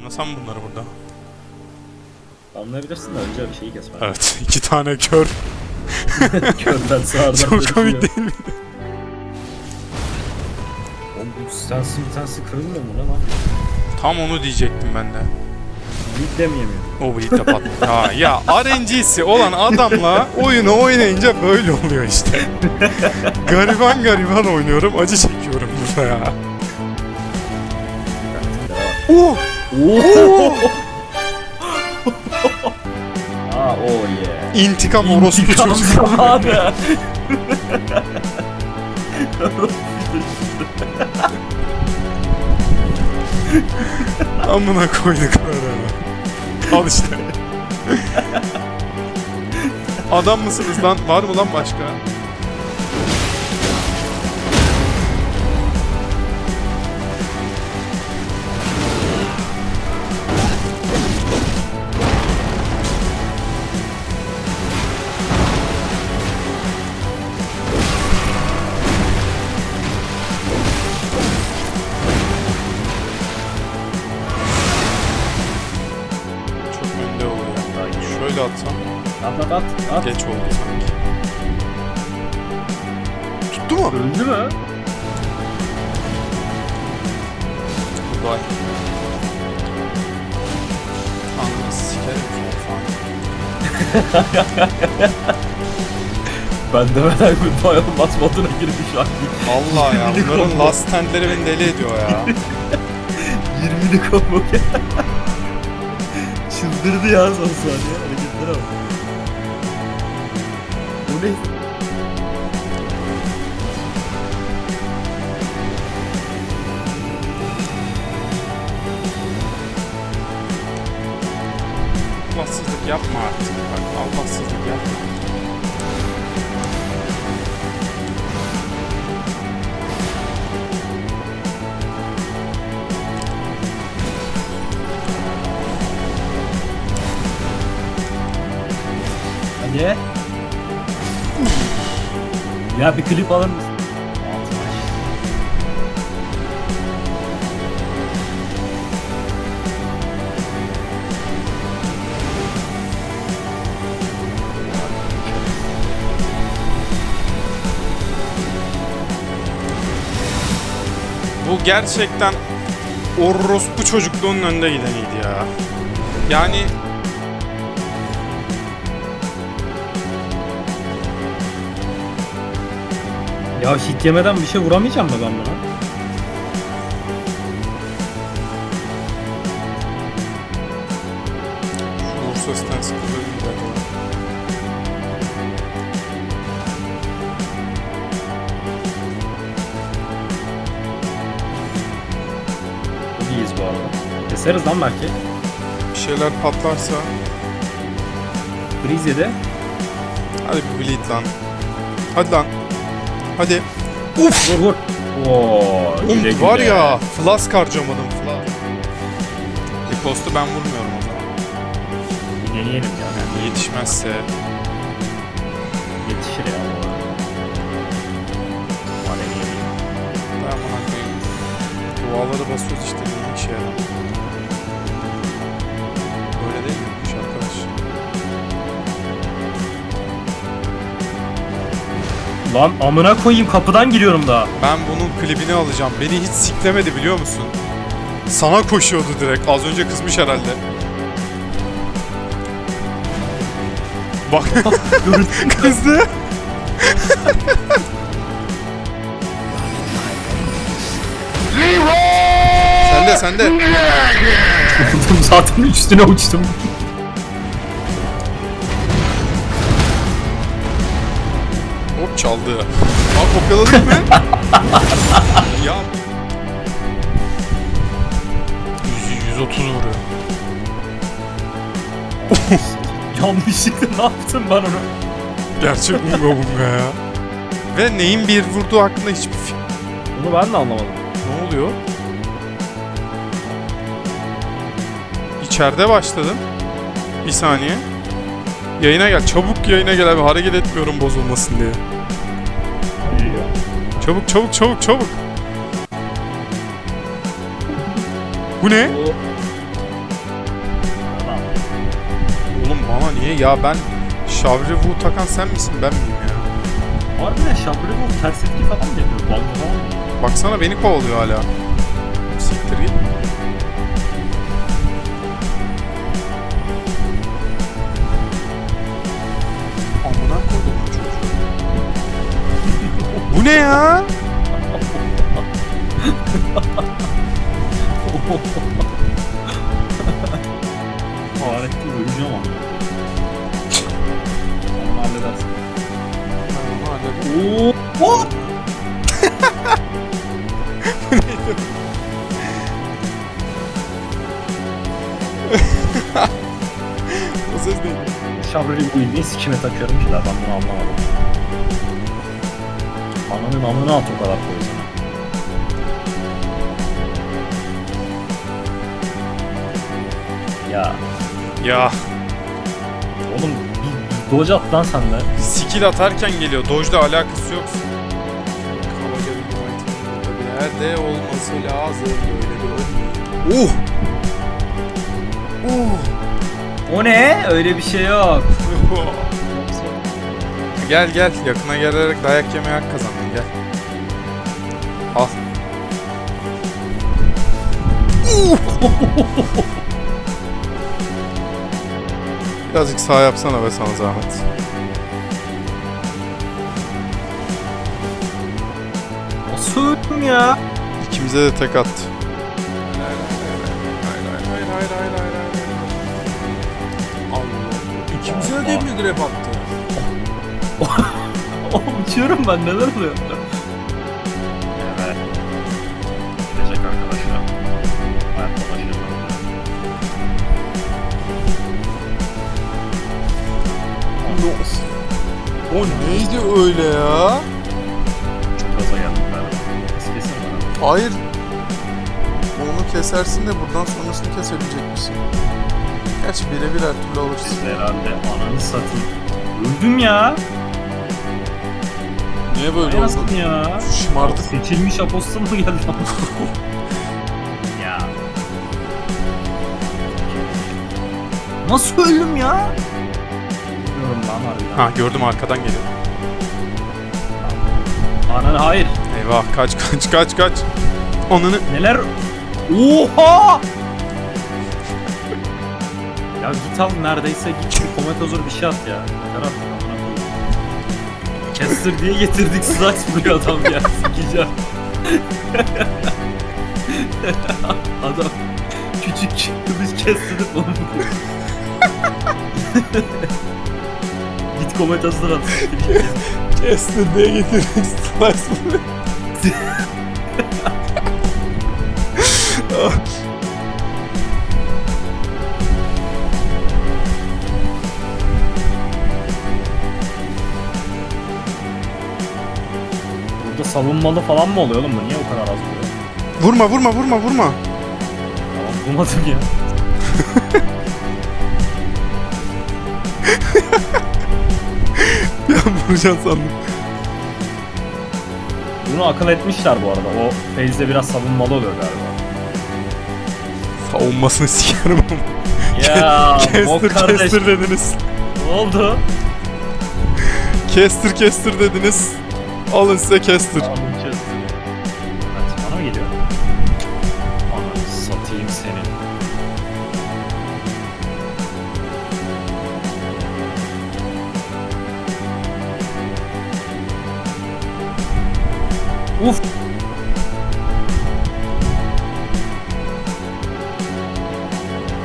Anlasam bunları burada. Anlayabilirsin de önce bir şeyi kesme. Evet iki tane kör. Körden sağırdan Çok komik değil mi? Oğlum bu stansı bir tanesi kırılmıyor mu lan? Tam onu diyecektim ben de. Lead de mi yemiyor? O bleed de patladı. Ha, ya RNG'si olan adamla oyunu oynayınca böyle oluyor işte. gariban gariban oynuyorum, acı çekiyorum burada ya. Oh! Oo! Aa oh yeah. İntikam orospu İntikam zamanı. Amına koyduk böyle. Al işte. Adam mısınız lan? Var mı lan başka? Şöyle atsam At at at. at. geç oldu sanki. Tuttu mu? Öldü mü? Vay. Ananı sikerim. Ben de merak ettim. Bayılmaz moduna girdi şu an. Allah ya bunların last standleri beni deli ediyor ya. 20'li combo Çıldırdı ya son saniye. Hareketlere bak. Bu ne? Allahsızlık yapma artık. Bak Allahsızlık yapma. Ya bir klip alır mısın? Bu gerçekten orospu çocukluğunun önde gideniydi ya. Yani Ya hit yemeden bir şey vuramayacağım mı ben buna? acaba. Çok iyiyiz bu arada. Keseriz lan belki. Bir şeyler patlarsa Freeze yedi. hadi bir bleed lan. Hadi lan. Hadi. Vur vur. Oo, güle güle. var ya flask harcamadım flask. Bir postu ben vurmuyorum o zaman. Deneyelim ya. Yani yetişmezse Yetişir ya. Ama deneyelim. ben bana koyayım. Duaları basıyoruz işte niye işe yarar. Lan amına koyayım kapıdan giriyorum daha. Ben bunun klibini alacağım. Beni hiç siklemedi biliyor musun? Sana koşuyordu direkt. Az önce kızmış herhalde. Bak kızdı. sende sende. Zaten üstüne uçtum. Çaldı. Aa kopyaladık mı? ya. 100, 130 vuruyor. Yanlışlıkla ne yaptım ben onu? Gerçek bunga bunga ya. Ve neyin bir vurduğu hakkında hiçbir fikrim Bunu ben de anlamadım. Ne oluyor? İçeride başladım. Bir saniye. Yayına gel. Çabuk yayına gel abi. Hareket etmiyorum bozulmasın diye geliyor. Çabuk çabuk çabuk çabuk. Bu ne? Oğlum bana niye ya ben şavrivu takan sen misin ben miyim ya? Harbiden şavrivu ters etki falan mı yapıyor? Baksana beni kovalıyor hala. Siktir git. Bu ne ya? Fahrettin öleceğim ama. Onu halledersin. Oo! Hop! O ses neydi? Şabrıvo'yu niye sikime takıyorum ki ben bunu anlamadım. Ananın amına at o kadar koy sana. Ya Ya oğlum dodge at lan sen de. skill atarken geliyor. Dodge'la alakası yok. Kabaca bir item burada bir yerde olması lazım. Böyle bir Uh! Uh! O ne? Öyle bir şey yok. Gel gel yakına gelerek dayak yemeye hak kazandın gel. Al. Birazcık sağ yapsana be sana zahmet. Nasıl öldüm ya? İkimize de tek attı. Allah. İkimize de mi grab attı? Oğlum uçuyorum ben neler oluyor? Evet. Gidecek arkadaşlar. Hayatta başarılı O neydi öyle ya? Çok gaza geldim. Nasıl kesin bana? Hayır. Onu kesersin de buradan sonrasını kesebilecek misin? Gerçi birebir her türlü alırsın. Biz de herhalde ananı satayım. Öldüm ya. Niye böyle oldu? ya? Şımardık. Seçilmiş apostol mu geldi lan? ya. Nasıl öldüm ya? Bilmiyorum lan harbiden. Ha gördüm arkadan geliyor. Anan hayır. Eyvah kaç kaç kaç kaç. Onunu Neler? Oha! ya git al neredeyse git bir kometozor bir şey at ya. Yeter artık Kester diye getirdik vuruyor adam ya. Sikeceğim. adam küçük kılıç kestirip onu git kometozor at. kestin diye getirdik slice Burada savunmalı falan mı oluyor oğlum bu? Niye o kadar az vuruyor? Vurma vurma vurma vurma. Tamam bulmadım ya. Bir an sandım. Bunu akıl etmişler bu arada. O phase'de biraz savunmalı oluyor galiba. Savunmasını sikerim ama. Ya Kestir kardeş kestir dediniz. ne oldu? Kestir kestir dediniz. Alın size kestir. Aldım kestim. Evet bana mı geliyor? Ananı satayım seni. Uf.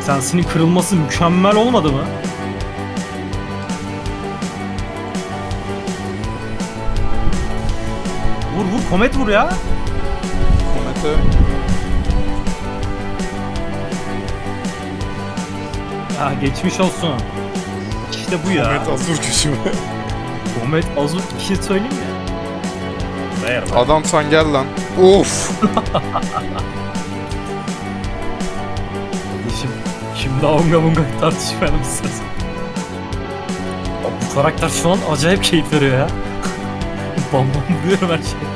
Sensinin kırılması mükemmel olmadı mı? Vur vur komet vur ya. Komete. Ya geçmiş olsun. İşte bu ya. Komet azur gücü. Komet Azur şey söyleyeyim mi? Ver lan. Adam sen gel lan. Of. Kardeşim şimdi Aunga Bunga tartışmayalım. Abi bu karakter şu an acayip keyif veriyor ya bam bam vuruyorum her şeyi.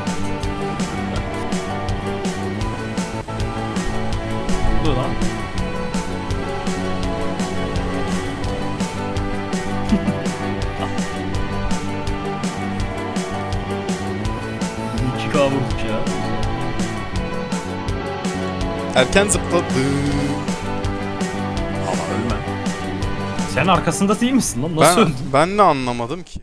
Dur lan. İki kavurduk ya. Erken zıpladı. Ama ölme. Sen arkasında değil misin lan? Nasıl öldün? Ben ne anlamadım ki?